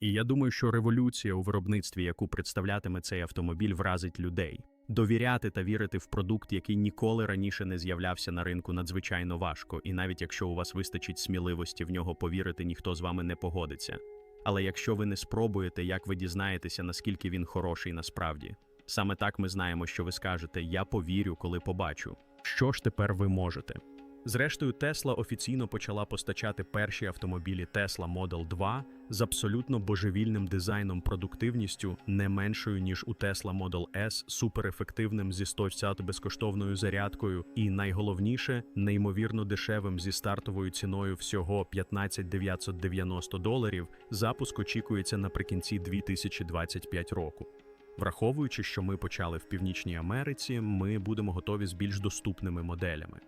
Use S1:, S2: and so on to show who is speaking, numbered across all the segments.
S1: І я думаю, що революція у виробництві, яку представлятиме цей автомобіль, вразить людей. Довіряти та вірити в продукт, який ніколи раніше не з'являвся на ринку, надзвичайно важко, і навіть якщо у вас вистачить сміливості в нього повірити, ніхто з вами не погодиться. Але якщо ви не спробуєте, як ви дізнаєтеся, наскільки він хороший насправді? Саме так ми знаємо, що ви скажете Я повірю, коли побачу. Що ж тепер ви можете? Зрештою, Тесла офіційно почала постачати перші автомобілі Tesla Model 2 з абсолютно божевільним дизайном продуктивністю, не меншою ніж у Tesla Model S, суперефективним зі 100% безкоштовною зарядкою, і найголовніше неймовірно дешевим зі стартовою ціною всього 15 990 доларів. Запуск очікується наприкінці 2025 року. Враховуючи, що ми почали в Північній Америці, ми будемо готові з більш доступними моделями.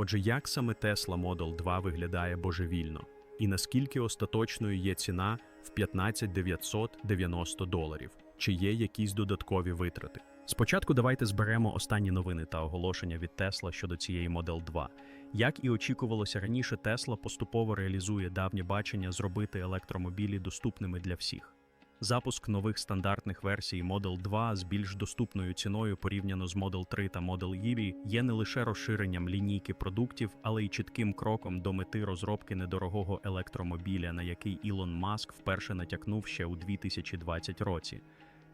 S1: Отже, як саме Tesla Model 2 виглядає божевільно, і наскільки остаточною є ціна в 15 990 доларів, чи є якісь додаткові витрати? Спочатку давайте зберемо останні новини та оголошення від Tesla щодо цієї Model 2. Як і очікувалося раніше, Tesla поступово реалізує давнє бачення зробити електромобілі доступними для всіх. Запуск нових стандартних версій Model 2 з більш доступною ціною порівняно з Model 3 та Model E є не лише розширенням лінійки продуктів, але й чітким кроком до мети розробки недорогого електромобіля, на який Ілон Маск вперше натякнув ще у 2020 році.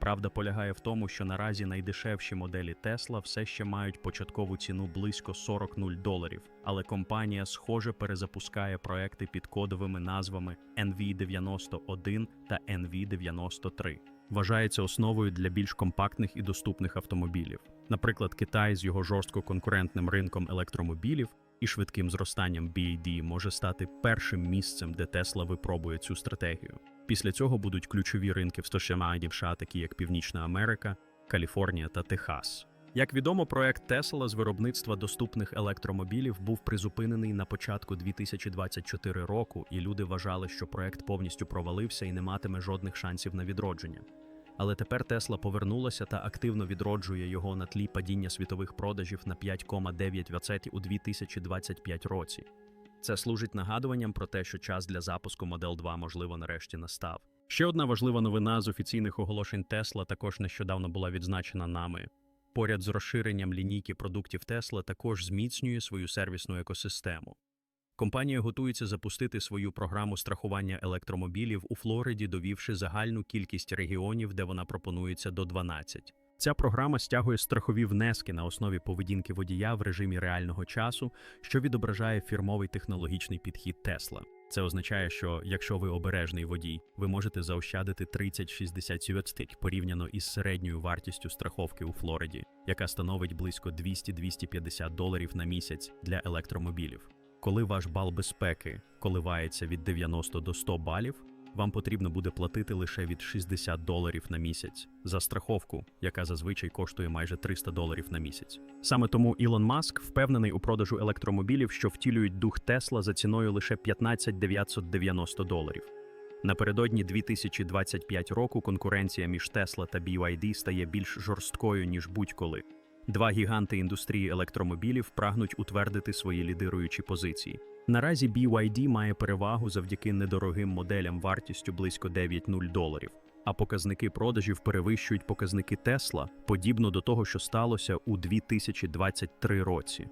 S1: Правда полягає в тому, що наразі найдешевші моделі Tesla все ще мають початкову ціну близько 40 0 доларів, але компанія схоже перезапускає проекти під кодовими назвами NV91 та NV93. Вважається основою для більш компактних і доступних автомобілів. Наприклад, Китай з його жорстко конкурентним ринком електромобілів і швидким зростанням BAD може стати першим місцем, де Tesla випробує цю стратегію. Після цього будуть ключові ринки в Стошемаді США, такі як Північна Америка, Каліфорнія та Техас. Як відомо, проект Tesla з виробництва доступних електромобілів був призупинений на початку 2024 року, і люди вважали, що проект повністю провалився і не матиме жодних шансів на відродження. Але тепер Tesla повернулася та активно відроджує його на тлі падіння світових продажів на 5,9% у 2025 році. Це служить нагадуванням про те, що час для запуску Model 2, можливо, нарешті настав. Ще одна важлива новина з офіційних оголошень Tesla також нещодавно була відзначена нами. Поряд з розширенням лінійки продуктів Tesla також зміцнює свою сервісну екосистему. Компанія готується запустити свою програму страхування електромобілів у Флориді, довівши загальну кількість регіонів, де вона пропонується до 12. Ця програма стягує страхові внески на основі поведінки водія в режимі реального часу, що відображає фірмовий технологічний підхід Tesla. Це означає, що якщо ви обережний водій, ви можете заощадити 30-60 порівняно із середньою вартістю страховки у Флориді, яка становить близько 200-250 доларів на місяць для електромобілів. Коли ваш бал безпеки коливається від 90 до 100 балів, вам потрібно буде платити лише від 60 доларів на місяць за страховку, яка зазвичай коштує майже 300 доларів на місяць. Саме тому Ілон Маск впевнений у продажу електромобілів, що втілюють дух Тесла за ціною лише 15 990 доларів. Напередодні 2025 року конкуренція між Tesla та BYD стає більш жорсткою ніж будь-коли. Два гіганти індустрії електромобілів прагнуть утвердити свої лідируючі позиції. Наразі BYD має перевагу завдяки недорогим моделям вартістю близько 9,0 доларів, а показники продажів перевищують показники Tesla, подібно до того, що сталося у 2023 році.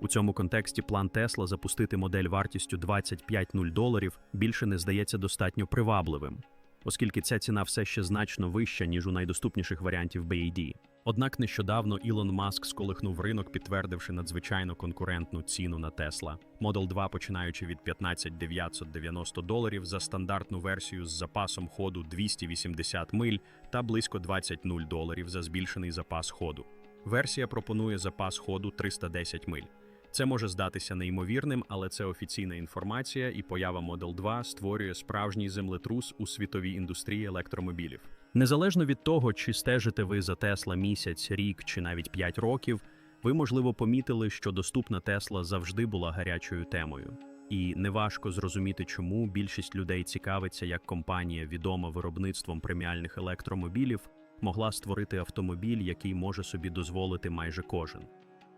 S1: У цьому контексті план Tesla запустити модель вартістю 25,0 доларів більше не здається достатньо привабливим, оскільки ця ціна все ще значно вища, ніж у найдоступніших варіантів BYD. Однак нещодавно Ілон Маск сколихнув ринок, підтвердивши надзвичайно конкурентну ціну на Tesla. Model 2, починаючи від 15 990 доларів за стандартну версію з запасом ходу 280 миль та близько 20 0 доларів за збільшений запас ходу. Версія пропонує запас ходу 310 миль. Це може здатися неймовірним, але це офіційна інформація, і поява Model 2 створює справжній землетрус у світовій індустрії електромобілів. Незалежно від того, чи стежите ви за Тесла місяць, рік чи навіть 5 років, ви, можливо, помітили, що доступна Тесла завжди була гарячою темою. І неважко зрозуміти, чому більшість людей цікавиться, як компанія, відома виробництвом преміальних електромобілів, могла створити автомобіль, який може собі дозволити майже кожен.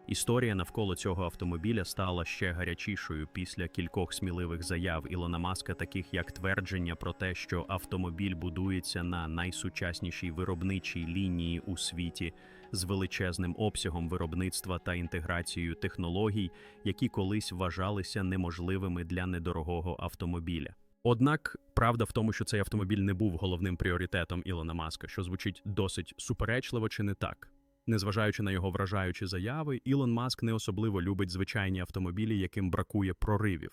S1: Історія навколо цього автомобіля стала ще гарячішою після кількох сміливих заяв Ілона Маска, таких як твердження про те, що автомобіль будується на найсучаснішій виробничій лінії у світі з величезним обсягом виробництва та інтеграцією технологій, які колись вважалися неможливими для недорогого автомобіля. Однак правда в тому, що цей автомобіль не був головним пріоритетом Ілона Маска, що звучить досить суперечливо чи не так. Незважаючи на його вражаючі заяви, Ілон Маск не особливо любить звичайні автомобілі, яким бракує проривів.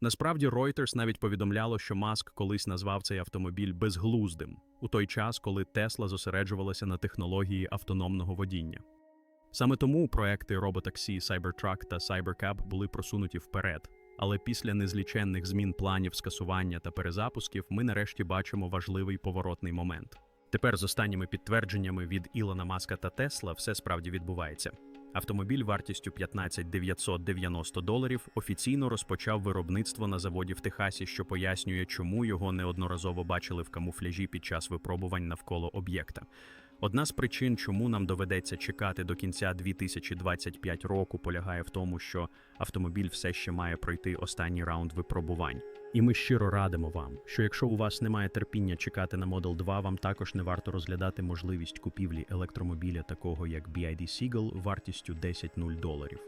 S1: Насправді, Reuters навіть повідомляло, що Маск колись назвав цей автомобіль безглуздим у той час, коли Тесла зосереджувалася на технології автономного водіння. Саме тому проекти роботаксі Cybertruck та Cybercab були просунуті вперед. Але після незліченних змін планів скасування та перезапусків ми нарешті бачимо важливий поворотний момент. Тепер з останніми підтвердженнями від Ілона Маска та Тесла все справді відбувається. Автомобіль вартістю 15 990 доларів офіційно розпочав виробництво на заводі в Техасі, що пояснює, чому його неодноразово бачили в камуфляжі під час випробувань навколо об'єкта. Одна з причин, чому нам доведеться чекати до кінця 2025 року, полягає в тому, що автомобіль все ще має пройти останній раунд випробувань. І ми щиро радимо вам, що якщо у вас немає терпіння чекати на Model 2, вам також не варто розглядати можливість купівлі електромобіля такого як BID Seagull вартістю 10 0 доларів.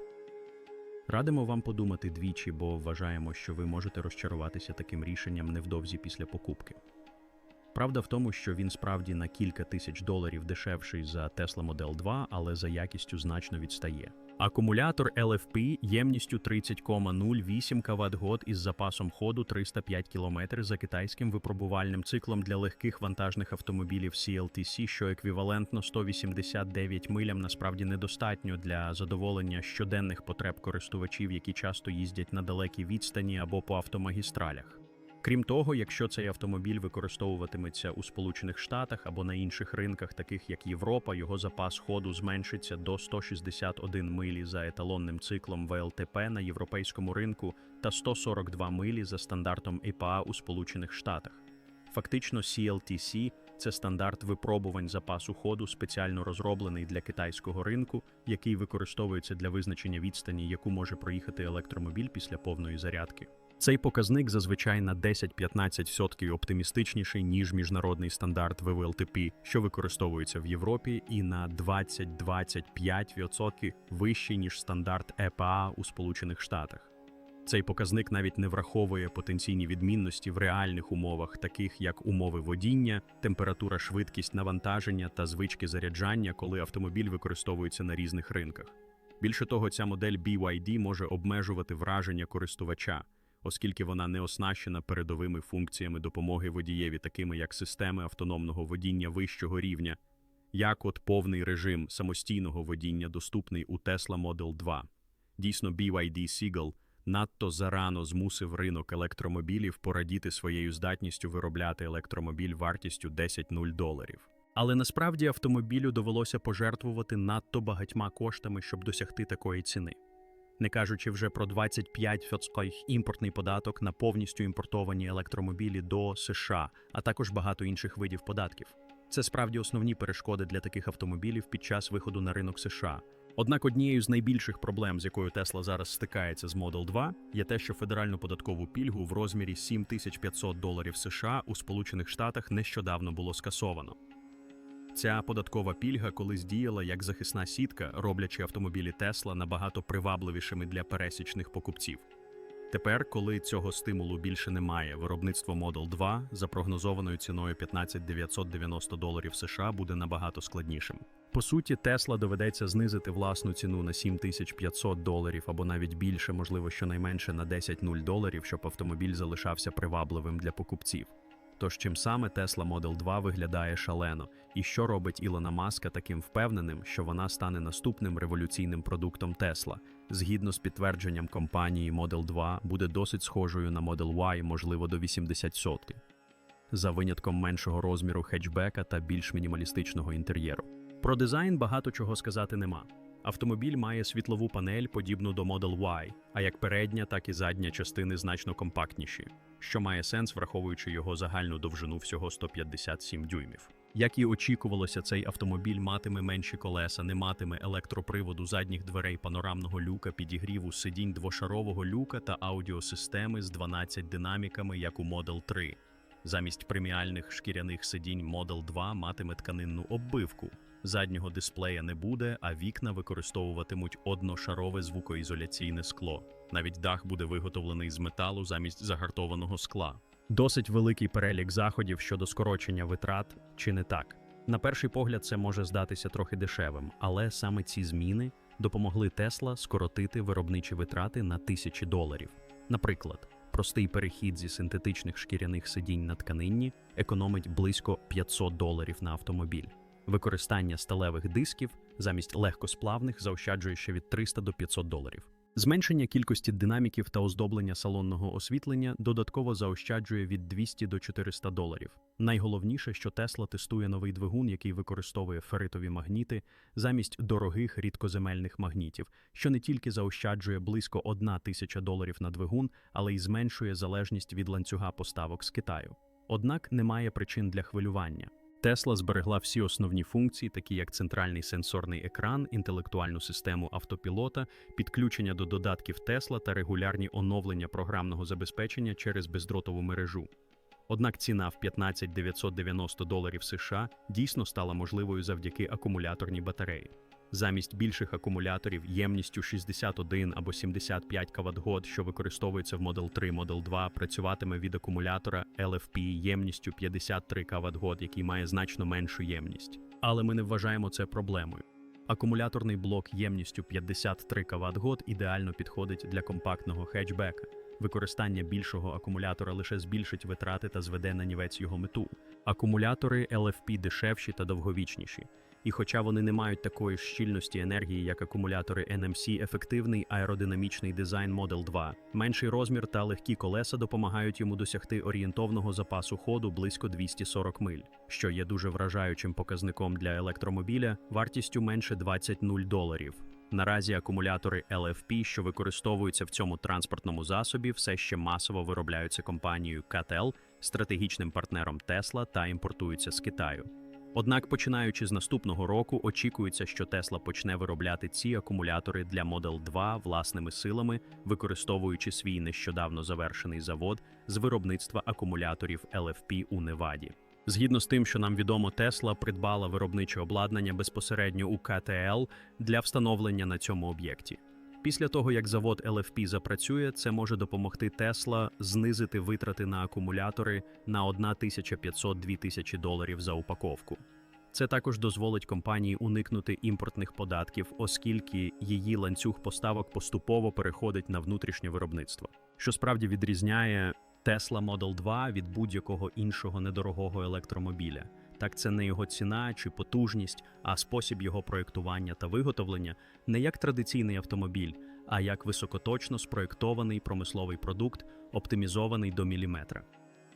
S1: Радимо вам подумати двічі, бо вважаємо, що ви можете розчаруватися таким рішенням невдовзі після покупки. Правда в тому, що він справді на кілька тисяч доларів дешевший за Tesla Model 2, але за якістю значно відстає. Акумулятор LFP ємністю 30,08 кВт із запасом ходу 305 км за китайським випробувальним циклом для легких вантажних автомобілів CLTC, що еквівалентно 189 милям, насправді недостатньо для задоволення щоденних потреб користувачів, які часто їздять на далекій відстані або по автомагістралях. Крім того, якщо цей автомобіль використовуватиметься у Сполучених Штатах або на інших ринках, таких як Європа, його запас ходу зменшиться до 161 милі за еталонним циклом ВЛТП на європейському ринку та 142 милі за стандартом EPA у Сполучених Штатах. Фактично, CLTC – це стандарт випробувань запасу ходу, спеціально розроблений для китайського ринку, який використовується для визначення відстані, яку може проїхати електромобіль після повної зарядки. Цей показник зазвичай на 10-15% оптимістичніший, ніж міжнародний стандарт ВВЛТП, що використовується в Європі, і на 20-25% вищий, ніж стандарт ЕПА у Сполучених Штатах. Цей показник навіть не враховує потенційні відмінності в реальних умовах, таких як умови водіння, температура, швидкість навантаження та звички заряджання, коли автомобіль використовується на різних ринках. Більше того, ця модель BYD може обмежувати враження користувача оскільки вона не оснащена передовими функціями допомоги водієві, такими як системи автономного водіння вищого рівня, як от повний режим самостійного водіння, доступний у Tesla Model 2. Дійсно, BYD Seagull надто зарано змусив ринок електромобілів порадіти своєю здатністю виробляти електромобіль вартістю 10 0 доларів. Але насправді автомобілю довелося пожертвувати надто багатьма коштами, щоб досягти такої ціни не кажучи вже про 25% імпортний податок на повністю імпортовані електромобілі до США, а також багато інших видів податків. Це справді основні перешкоди для таких автомобілів під час виходу на ринок США. Однак однією з найбільших проблем, з якою Тесла зараз стикається з Model 2, є те, що федеральну податкову пільгу в розмірі 7500 доларів США у Сполучених Штатах нещодавно було скасовано. Ця податкова пільга колись діяла як захисна сітка, роблячи автомобілі Тесла набагато привабливішими для пересічних покупців. Тепер, коли цього стимулу більше немає, виробництво Model 2 за прогнозованою ціною 15 990 доларів США буде набагато складнішим. По суті, Тесла доведеться знизити власну ціну на 7500 доларів або навіть більше, можливо, щонайменше на 10 0 доларів, щоб автомобіль залишався привабливим для покупців. Тож чим саме Tesla Model 2 виглядає шалено, і що робить Ілона Маска таким впевненим, що вона стане наступним революційним продуктом Tesla, згідно з підтвердженням компанії Model 2, буде досить схожою на Model Y, можливо, до 80 сотки, за винятком меншого розміру хетчбека та більш мінімалістичного інтер'єру. Про дизайн багато чого сказати нема. Автомобіль має світлову панель, подібну до Model Y, а як передня, так і задня частини значно компактніші, що має сенс, враховуючи його загальну довжину всього 157 дюймів. Як і очікувалося, цей автомобіль матиме менші колеса, не матиме електроприводу задніх дверей панорамного люка, підігріву сидінь двошарового люка та аудіосистеми з 12 динаміками, як у Model 3. Замість преміальних шкіряних сидінь Model 2 матиме тканинну оббивку. Заднього дисплея не буде, а вікна використовуватимуть одношарове звукоізоляційне скло. Навіть дах буде виготовлений з металу замість загартованого скла. Досить великий перелік заходів щодо скорочення витрат, чи не так? На перший погляд, це може здатися трохи дешевим, але саме ці зміни допомогли Тесла скоротити виробничі витрати на тисячі доларів. Наприклад, простий перехід зі синтетичних шкіряних сидінь на тканинні економить близько 500 доларів на автомобіль. Використання сталевих дисків замість легкосплавних заощаджує ще від 300 до 500 доларів. Зменшення кількості динаміків та оздоблення салонного освітлення додатково заощаджує від 200 до 400 доларів. Найголовніше, що Тесла тестує новий двигун, який використовує феритові магніти замість дорогих рідкоземельних магнітів, що не тільки заощаджує близько 1 тисяча доларів на двигун, але й зменшує залежність від ланцюга поставок з Китаю. Однак немає причин для хвилювання. Тесла зберегла всі основні функції, такі як центральний сенсорний екран, інтелектуальну систему автопілота, підключення до додатків Тесла та регулярні оновлення програмного забезпечення через бездротову мережу. Однак ціна в 15 990 доларів США дійсно стала можливою завдяки акумуляторній батареї. Замість більших акумуляторів ємністю 61 або 75 кВт, що використовується в Model 3 Model 2, працюватиме від акумулятора LFP ємністю 53 кВт, який має значно меншу ємність. Але ми не вважаємо це проблемою. Акумуляторний блок ємністю 53 кВт ідеально підходить для компактного хетчбека. Використання більшого акумулятора лише збільшить витрати та зведе на нівець його мету. Акумулятори LFP дешевші та довговічніші. І хоча вони не мають такої ж щільності енергії, як акумулятори NMC, ефективний аеродинамічний дизайн Model 2, менший розмір та легкі колеса допомагають йому досягти орієнтовного запасу ходу близько 240 миль, що є дуже вражаючим показником для електромобіля вартістю менше 20 нуль доларів. Наразі акумулятори LFP, що використовуються в цьому транспортному засобі, все ще масово виробляються компанією CATL, стратегічним партнером Tesla та імпортуються з Китаю. Однак, починаючи з наступного року, очікується, що Tesla почне виробляти ці акумулятори для Model 2 власними силами, використовуючи свій нещодавно завершений завод з виробництва акумуляторів LFP у Неваді. Згідно з тим, що нам відомо, Tesla придбала виробниче обладнання безпосередньо у КТЛ для встановлення на цьому об'єкті. Після того, як завод LFP запрацює, це може допомогти Tesla знизити витрати на акумулятори на 1500-2000 доларів за упаковку. Це також дозволить компанії уникнути імпортних податків, оскільки її ланцюг поставок поступово переходить на внутрішнє виробництво, що справді відрізняє Tesla Model 2 від будь-якого іншого недорогого електромобіля. Так, це не його ціна чи потужність, а спосіб його проєктування та виготовлення не як традиційний автомобіль, а як високоточно спроєктований промисловий продукт, оптимізований до міліметра.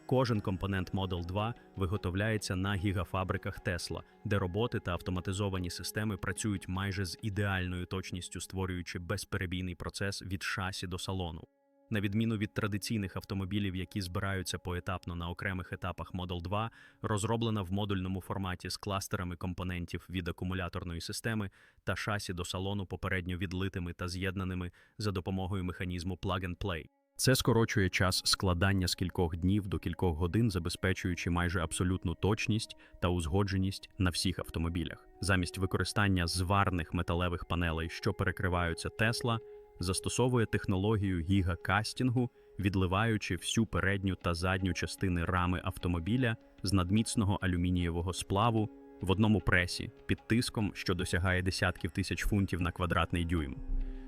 S1: Кожен компонент Model 2 виготовляється на гігафабриках Tesla, де роботи та автоматизовані системи працюють майже з ідеальною точністю, створюючи безперебійний процес від шасі до салону. На відміну від традиційних автомобілів, які збираються поетапно на окремих етапах Model 2, розроблена в модульному форматі з кластерами компонентів від акумуляторної системи та шасі до салону попередньо відлитими та з'єднаними за допомогою механізму Plug-and-Play. Це скорочує час складання з кількох днів до кількох годин, забезпечуючи майже абсолютну точність та узгодженість на всіх автомобілях. Замість використання зварних металевих панелей, що перекриваються Tesla, застосовує технологію гігакастінгу, відливаючи всю передню та задню частини рами автомобіля з надміцного алюмінієвого сплаву в одному пресі під тиском, що досягає десятків тисяч фунтів на квадратний дюйм.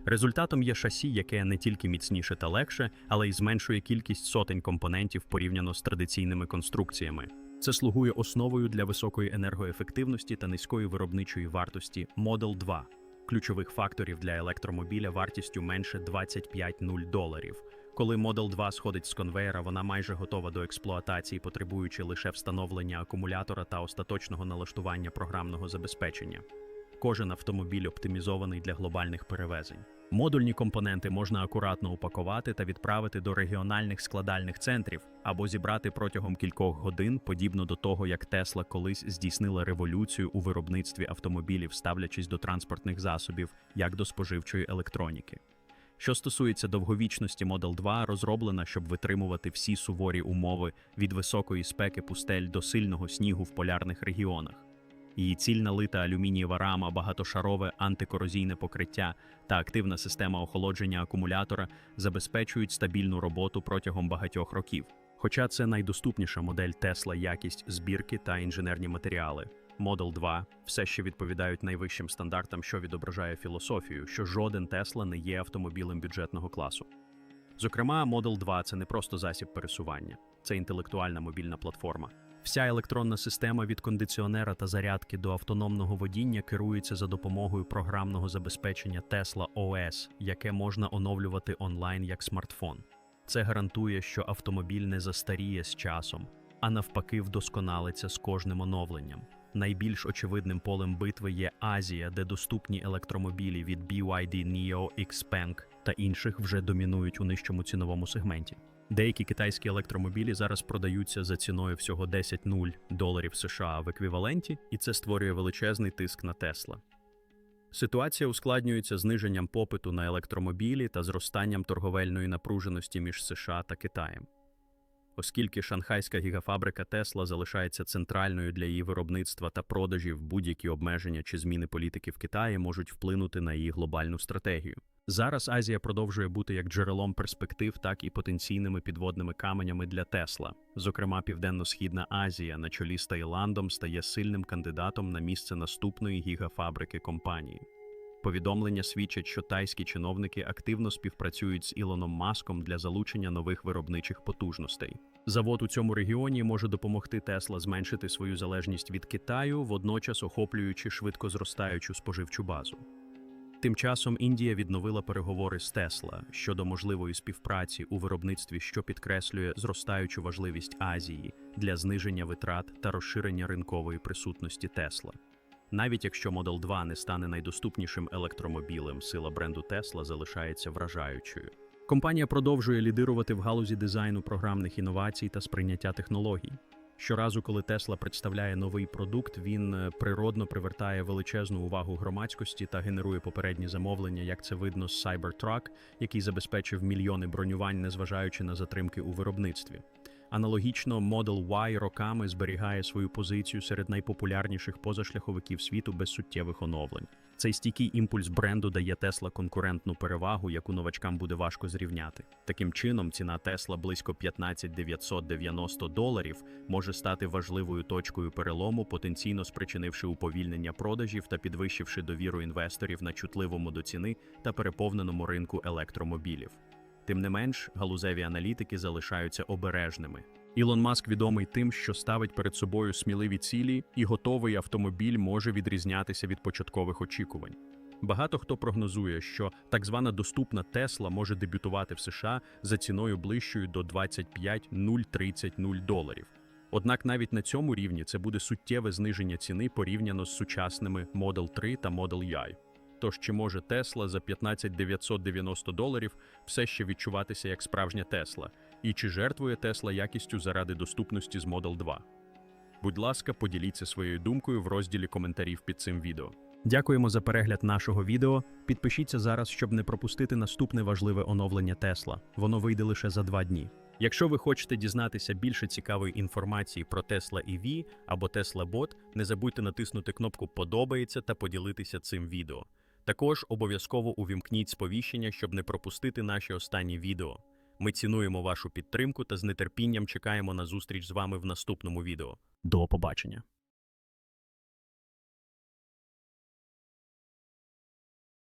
S1: Результатом є шасі, яке не тільки міцніше та легше, але й зменшує кількість сотень компонентів порівняно з традиційними конструкціями. Це слугує основою для високої енергоефективності та низької виробничої вартості Model 2, ключових факторів для електромобіля вартістю менше 25 нуль доларів. Коли Model 2 сходить з конвейера, вона майже готова до експлуатації, потребуючи лише встановлення акумулятора та остаточного налаштування програмного забезпечення. Кожен автомобіль оптимізований для глобальних перевезень. Модульні компоненти можна акуратно упакувати та відправити до регіональних складальних центрів або зібрати протягом кількох годин, подібно до того, як Тесла колись здійснила революцію у виробництві автомобілів, ставлячись до транспортних засобів як до споживчої електроніки. Що стосується довговічності Model 2, розроблена, щоб витримувати всі суворі умови від високої спеки пустель до сильного снігу в полярних регіонах. Її цільна лита алюмінієва рама, багатошарове антикорозійне покриття та активна система охолодження акумулятора забезпечують стабільну роботу протягом багатьох років. Хоча це найдоступніша модель Tesla якість збірки та інженерні матеріали. Model 2 все ще відповідають найвищим стандартам, що відображає філософію, що жоден Tesla не є автомобілем бюджетного класу. Зокрема, Model 2 – це не просто засіб пересування, це інтелектуальна мобільна платформа. Вся електронна система від кондиціонера та зарядки до автономного водіння керується за допомогою програмного забезпечення Tesla OS, яке можна оновлювати онлайн як смартфон. Це гарантує, що автомобіль не застаріє з часом, а навпаки, вдосконалиться з кожним оновленням. Найбільш очевидним полем битви є Азія, де доступні електромобілі від BYD Neo, Xpeng та інших вже домінують у нижчому ціновому сегменті. Деякі китайські електромобілі зараз продаються за ціною всього 10-0 доларів США в еквіваленті, і це створює величезний тиск на Тесла. Ситуація ускладнюється зниженням попиту на електромобілі та зростанням торговельної напруженості між США та Китаєм. Оскільки шанхайська гігафабрика Тесла залишається центральною для її виробництва та продажів, будь-які обмеження чи зміни політики в Китаї можуть вплинути на її глобальну стратегію. Зараз Азія продовжує бути як джерелом перспектив, так і потенційними підводними каменями для Тесла. Зокрема, Південно-Східна Азія на чолі з Таїландом стає сильним кандидатом на місце наступної гігафабрики компанії. Повідомлення свідчать, що тайські чиновники активно співпрацюють з Ілоном Маском для залучення нових виробничих потужностей. Завод у цьому регіоні може допомогти Тесла зменшити свою залежність від Китаю, водночас охоплюючи швидко зростаючу споживчу базу. Тим часом Індія відновила переговори з Тесла щодо можливої співпраці у виробництві, що підкреслює зростаючу важливість Азії для зниження витрат та розширення ринкової присутності Тесла. Навіть якщо Model 2 не стане найдоступнішим електромобілем, сила бренду Tesla залишається вражаючою. Компанія продовжує лідирувати в галузі дизайну програмних інновацій та сприйняття технологій. Щоразу, коли Tesla представляє новий продукт, він е, природно привертає величезну увагу громадськості та генерує попередні замовлення, як це видно з Cybertruck, який забезпечив мільйони бронювань, незважаючи на затримки у виробництві. Аналогічно, Model Y роками зберігає свою позицію серед найпопулярніших позашляховиків світу без суттєвих оновлень. Цей стійкий імпульс бренду дає Tesla конкурентну перевагу, яку новачкам буде важко зрівняти. Таким чином, ціна Tesla близько 15 990 доларів може стати важливою точкою перелому, потенційно спричинивши уповільнення продажів та підвищивши довіру інвесторів на чутливому до ціни та переповненому ринку електромобілів. Тим не менш, галузеві аналітики залишаються обережними. Ілон Маск відомий тим, що ставить перед собою сміливі цілі, і готовий автомобіль може відрізнятися від початкових очікувань. Багато хто прогнозує, що так звана доступна Тесла може дебютувати в США за ціною ближчою до 25 030 0 доларів. Однак навіть на цьому рівні це буде суттєве зниження ціни порівняно з сучасними Model 3 та Model Y. Тож чи може Тесла за 15 990 доларів все ще відчуватися як справжня Тесла? І чи жертвує Тесла якістю заради доступності з Model 2? Будь ласка, поділіться своєю думкою в розділі коментарів під цим відео. Дякуємо за перегляд нашого відео. Підпишіться зараз, щоб не пропустити наступне важливе оновлення Тесла. Воно вийде лише за два дні. Якщо ви хочете дізнатися більше цікавої інформації про Tesla EV або Tesla Bot, не забудьте натиснути кнопку Подобається та поділитися цим відео. Також обов'язково увімкніть сповіщення, щоб не пропустити наші останні відео. Ми цінуємо вашу підтримку та з нетерпінням чекаємо на зустріч з вами в наступному відео. До побачення!